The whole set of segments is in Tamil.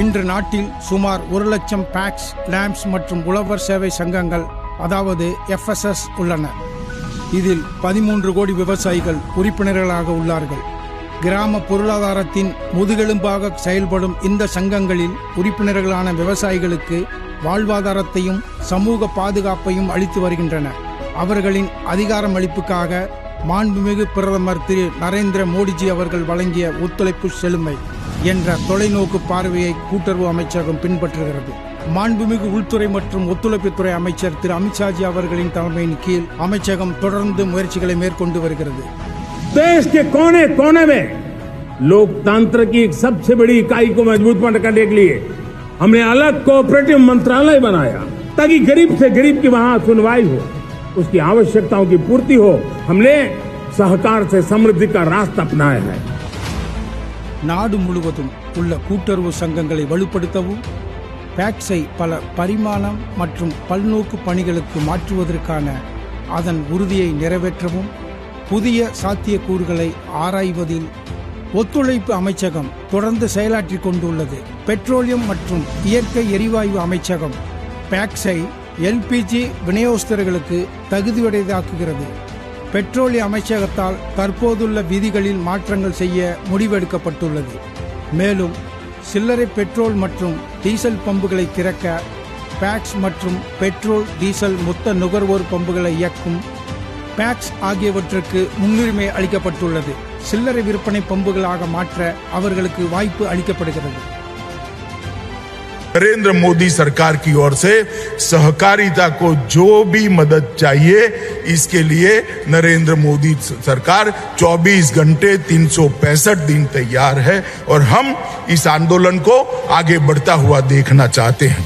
இன்று நாட்டில் சுமார் ஒரு லட்சம் பேக்ஸ் லேம்ப்ஸ் மற்றும் உழவர் சேவை சங்கங்கள் அதாவது எஃப்எஸ்எஸ் உள்ளன. இதில் பதிமூன்று கோடி விவசாயிகள் உறுப்பினர்களாக உள்ளார்கள். கிராம பொருளாதாரத்தின் முதுகெலும்பாக செயல்படும் இந்த சங்கங்களில் உறுப்பினர்களான விவசாயிகளுக்கு வாழ்வாதாரத்தையும் சமூக பாதுகாப்பையும் அளித்து வருகின்றன. அவர்களின் அதிகாரமளிப்புக்காக மாண்புமிகு பிரதமர் திரு நரேந்திர மோடிஜி அவர்கள் வழங்கிய ஒத்துழைப்பு செழுமை. என்ற தொலைநோக்கு பார்வையை கூட்டுறவு அமைச்சகம் பின்பற்றுகிறது மாண்புமிகு உள்துறை மற்றும் ஒத்துழைப்புத்துறை அமைச்சர் திரு அமித்ஷாஜி அவர்களின் தலைமையின் கீழ் அமைச்சகம் தொடர்ந்து முயற்சிகளை மேற்கொண்டு வருகிறது देश के कोने कोने में लोकतंत्र की एक सबसे बड़ी इकाई को मजबूत करने के लिए हमने अलग कोऑपरेटिव मंत्रालय बनाया ताकि गरीब से गरीब की वहां सुनवाई हो उसकी आवश्यकताओं की पूर्ति हो हमने सहकार से समृद्धि का रास्ता अपनाया है நாடு முழுவதும் உள்ள கூட்டுறவு சங்கங்களை வலுப்படுத்தவும் பேக்ஸை பல பரிமாணம் மற்றும் பல்நோக்கு பணிகளுக்கு மாற்றுவதற்கான அதன் உறுதியை நிறைவேற்றவும் புதிய சாத்தியக்கூறுகளை ஆராய்வதில் ஒத்துழைப்பு அமைச்சகம் தொடர்ந்து செயலாற்றிக் கொண்டுள்ளது. பெட்ரோலியம் மற்றும் இயற்கை எரிவாயு அமைச்சகம் பேக்ஸை எல்பிஜி விநியோகஸ்தர்களுக்கு தகுதியுடையதாக்குகிறது. பெட்ரோலிய அமைச்சகத்தால் தற்போதுள்ள விதிகளில் மாற்றங்கள் செய்ய முடிவெடுக்கப்பட்டுள்ளது. மேலும் சில்லறை பெட்ரோல் மற்றும் டீசல் பம்புகளை திறக்க பேக்ஸ் மற்றும் பெட்ரோல் டீசல் மொத்த நுகர்வோர் பம்புகளை இயக்கும் பேக்ஸ் ஆகியவற்றுக்கு முன்னுரிமை அளிக்கப்பட்டுள்ளது. சில்லறை விற்பனை பம்புகளாக மாற்ற அவர்களுக்கு வாய்ப்பு அளிக்கப்படுகிறது. नरेंद्र मोदी सरकार की ओर से सहकारिता को जो भी मदद चाहिए इसके लिए नरेंद्र मोदी सरकार 24 घंटे तीन दिन तैयार है और हम इस आंदोलन को आगे बढ़ता हुआ देखना चाहते हैं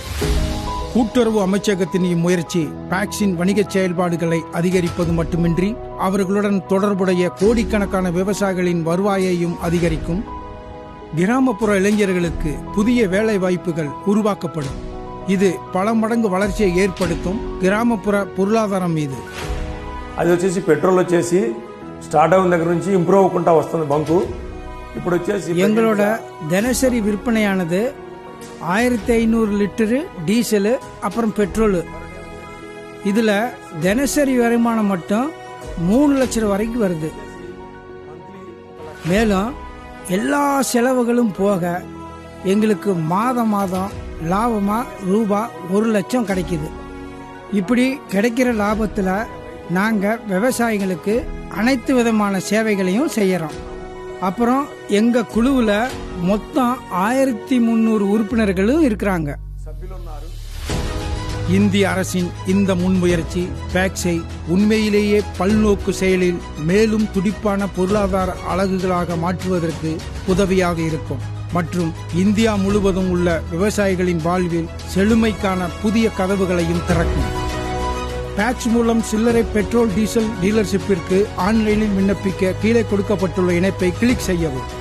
கூட்டுறவு அமைச்சகத்தின் இம்முயற்சி பேக்ஸின் வணிகச் செயல்பாடுகளை அதிகரிப்பது மட்டுமின்றி அவர்களுடன் தொடர்புடைய கோடிக்கணக்கான விவசாயிகளின் வருவாயையும் அதிகரிக்கும் கிராமப்புற இளைஞர்களுக்கு புதிய வேலை வாய்ப்புகள் உருவாக்கப்படும் இது பல மடங்கு வளர்ச்சியை ஏற்படுத்தும் கிராமப்புற பொருளாதாரம் மீது అది వచ్చేసి పెట్రోల్ వచ్చేసి స్టార్ట్ అయిన దగ్గర నుంచి ఇంప్రూవ్ అవ్వకుండా వస్తుంది బంకు ఇప్పుడు వచ్చేసి எங்களோட தினசரி விற்பனையானது ஆயிரத்தி ஐநூறு லிட்டரு டீசலு அப்புறம் பெட்ரோலு இதில் தினசரி வருமானம் மட்டும் மூணு லட்சம் ரூபா வரைக்கும் வருது மேலும் எல்லா செலவுகளும் போக எங்களுக்கு மாதம் மாதம் லாபமாக ரூபா ஒரு லட்சம் கிடைக்குது. இப்படி கிடைக்கிற லாபத்தில் நாங்கள் விவசாயிகளுக்கு அனைத்து விதமான சேவைகளையும் செய்கிறோம் அப்புறம் எங்கள் குழுவில் மொத்தம் ஆயிரத்தி முந்நூறு உறுப்பினர்களும் இருக்கிறாங்க. இந்திய அரசின் இந்த முன்முயற்சி பேக்ஸை உண்மையிலேயே பல்நோக்கு செயலில் மேலும் துடிப்பான பொருளாதார அலகுகளாக மாற்றுவதற்கு உதவியாக இருக்கும். மற்றும் இந்தியா முழுவதும் உள்ள விவசாயிகளின் வாழ்வில் செழுமைக்கான புதிய கதவுகளையும் திறக்கும். பேட்ச் மூலம் சில்லறை பெட்ரோல் டீசல் டீலர்ஷிப்பிற்கு ஆன்லைனில் விண்ணப்பிக்க கீழே கொடுக்கப்பட்டுள்ள இணைப்பை கிளிக் செய்யவும்.